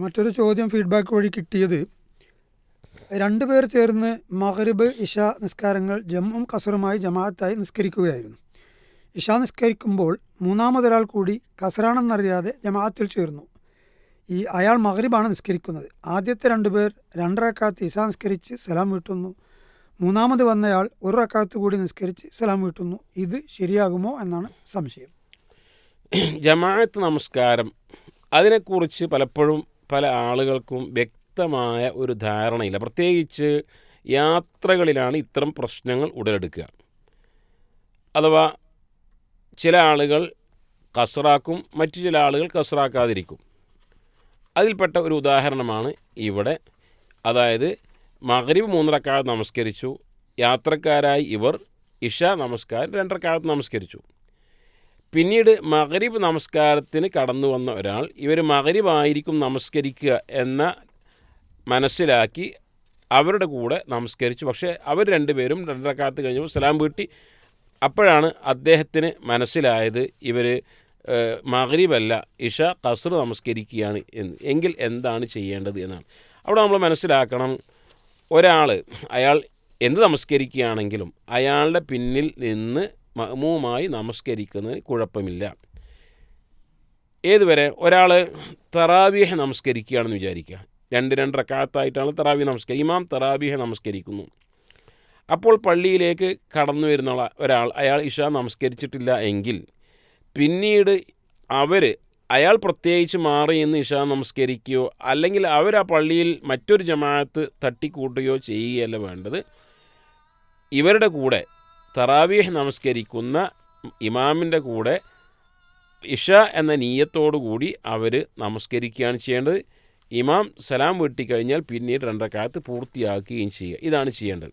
മറ്റൊരു ചോദ്യം ഫീഡ്ബാക്ക് വഴി കിട്ടിയത്. രണ്ടു പേർ ചേർന്ന് മഗ്രിബ് ഇഷ നിസ്കാരങ്ങൾ ജമ്മും കസറുമായി ജമാഅത്തായി നിസ്കരിക്കുകയായിരുന്നു. ഇഷ നിസ്കരിക്കുമ്പോൾ മൂന്നാമതൊരാൾ കൂടി കസറാണെന്നറിയാതെ ജമാഅത്തിൽ ചേർന്നു. ഈ അയാൾ മഗ്രിബാണ് നിസ്കരിക്കുന്നത്. ആദ്യത്തെ രണ്ടുപേർ രണ്ടരക്കാത്ത് ഇഷ നിസ്കരിച്ച് സലാം വീട്ടുന്നു. മൂന്നാമത് വന്നയാൾ ഒരു റക്കാത്ത് കൂടി നിസ്കരിച്ച് സലാം വീട്ടുന്നു. ഇത് ശരിയാകുമോ എന്നാണ് സംശയം. ജമാഅത്ത് നമസ്കാരം. അതിനെക്കുറിച്ച് പലപ്പോഴും പല ആളുകൾക്കും വ്യക്തമായ ഒരു ധാരണയില്ല. പ്രത്യേകിച്ച് യാത്രകളിലാണ് ഇത്തരം പ്രശ്നങ്ങൾ ഉടലെടുക്കുക. അഥവാ ചില ആളുകൾ കസറാക്കും മറ്റു ചില ആളുകൾ കസറാക്കാതിരിക്കും. അതിൽപ്പെട്ട ഒരു ഉദാഹരണമാണ് ഇവിടെ. അതായത് മകരീബ് മൂന്നരക്കാലത്ത് നമസ്കരിച്ചു യാത്രക്കാരായി ഇവർ ഇഷ നമസ്കാരം രണ്ടരക്കാലത്ത് നമസ്കരിച്ചു. പിന്നീട് മകരീബ് നമസ്കാരത്തിന് കടന്നു വന്ന ഒരാൾ ഇവർ മകരീബായിരിക്കും നമസ്കരിക്കുക എന്ന മനസ്സിലാക്കി അവരുടെ കൂടെ നമസ്കരിച്ചു. പക്ഷേ അവർ രണ്ടുപേരും രണ്ടരക്കാലത്ത് കഴിഞ്ഞപ്പോൾ സലാം വീട്ടി. അപ്പോഴാണ് അദ്ദേഹത്തിന് മനസ്സിലായത് ഇവർ മകരീബല്ല ഇഷ കസർ നമസ്കരിക്കുകയാണ് എന്ന്. എങ്കിൽ എന്താണ് ചെയ്യേണ്ടത് എന്നാണ്. അവിടെ നമ്മൾ മനസ്സിലാക്കണം ഒരാൾ അയാൾ എന്ത് നമസ്കരിക്കുകയാണെങ്കിലും അയാളുടെ പിന്നിൽ നിന്ന് മഹ്മൂമായി നമസ്കരിക്കുന്നതിന് കുഴപ്പമില്ല. ഏതുവരെ ഒരാൾ തറാവീഹ നമസ്കരിക്കുകയാണെന്ന് വിചാരിക്കുക. രണ്ട് രണ്ട് റക്കാത്തായിട്ടാണ് തറാവീഹ് നമസ്കരിക്കുക. ഇമാം തറാവീഹ നമസ്കരിക്കുന്നു. അപ്പോൾ പള്ളിയിലേക്ക് കടന്നു വരുന്ന ഒരാൾ അയാൾ ഇഷ നമസ്കരിച്ചിട്ടില്ല എങ്കിൽ പിന്നീട് അവർ അയാൾ പ്രത്യേകിച്ച് മാറി എന്ന് ഇഷ നമസ്കരിക്കുകയോ അല്ലെങ്കിൽ അവർ ആ പള്ളിയിൽ മറ്റൊരു ജമാഅത്ത് തട്ടിക്കൂട്ടുകയോ ചെയ്യുകയല്ല വേണ്ടത്. ഇവരുടെ കൂടെ തറാവീഹ് നമസ്കരിക്കുന്ന ഇമാമിന്റെ കൂടെ ഇഷ എന്ന നീയത്തോടു കൂടി അവർ നമസ്കരിക്കുകയാണ് ചെയ്യേണ്ടത്. ഇമാം സലാം വെട്ടിക്കഴിഞ്ഞാൽ പിന്നീട് രണ്ടക്കാലത്ത് പൂർത്തിയാക്കുകയും ചെയ്യുക. ഇതാണ് ചെയ്യേണ്ടത്.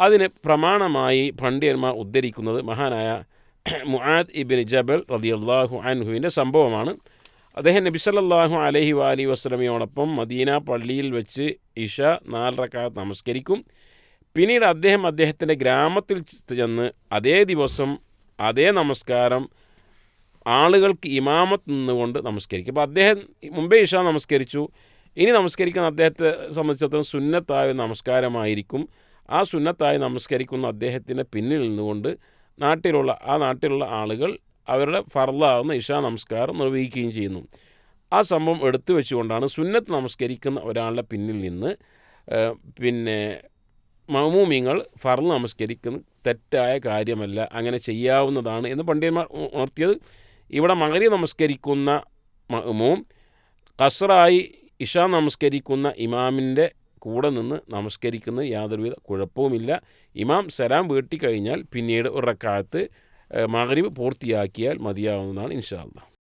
അതിന് പ്രമാണമായി പണ്ഡിതന്മാർ ഉദ്ധരിക്കുന്നത് മഹാനായ മുആദ് ഇബിൻ ജബൽ റതിയല്ലാഹു അൻഹുവിന്റെ സംഭവമാണ്. അദ്ദേഹം നബി സല്ലല്ലാഹു അലൈഹി വാലി വസ്ലമയോടൊപ്പം മദീന പള്ളിയിൽ വെച്ച് ഇഷ നാലരക്കാലത്ത് നമസ്കരിക്കും. പിന്നീട് അദ്ദേഹം അദ്ദേഹത്തിന്റെ ഗ്രാമത്തിൽ ചെന്ന് അതേ ദിവസം അതേ നമസ്കാരം ആളുകൾക്ക് ഇമാമത്ത് നിന്നുകൊണ്ട് നമസ്കരിക്കും. അപ്പോൾ അദ്ദേഹം മുമ്പേ ഇഷ നമസ്കരിച്ചു. ഇനി നമസ്കരിക്കുന്ന അദ്ദേഹത്തെ സംബന്ധിച്ചിടത്തോളം സുന്നത്തായ നമസ്കാരമായിരിക്കും. ആ സുന്നത്തായി നമസ്കരിക്കുന്ന അദ്ദേഹത്തിന്റെ പിന്നിൽ നിന്നുകൊണ്ട് നാട്ടിലുള്ള ആ നാട്ടിലുള്ള ആളുകൾ അവരുടെ ഫർദാവുന്ന ഇഷാ നമസ്കാരം നിർവഹിക്കുകയും ചെയ്യുന്നു. ആ സംഭവം എടുത്തു വെച്ചുകൊണ്ടാണ് സുന്നത്ത് നമസ്കരിക്കുന്ന ഒരാളുടെ പിന്നിൽ നിന്ന് പിന്നെ മമൂമിങ്ങൾ ഫർൾ നമസ്കരിക്കുന്ന. തെറ്റായ കാര്യമല്ല. അങ്ങനെ ചെയ്യാവുന്നതാണ് എന്ന് പണ്ഡിതന്മാർ ഉണർത്തിയത്. ഇവിടെ മകരി നമസ്കരിക്കുന്ന മമൂം കസറായി ഇഷ നമസ്കരിക്കുന്ന ഇമാമിന്റെ കൂടെ നിന്ന് നമസ്കരിക്കുന്ന യാതൊരുവിധ കുഴപ്പവുമില്ല. ഇമാം സലാം വീട്ടിക്കഴിഞ്ഞാൽ പിന്നീട് ഒരു മകരീബ് പൂർത്തിയാക്കിയാൽ മതിയാവുന്നതാണ് ഇൻഷാല്ല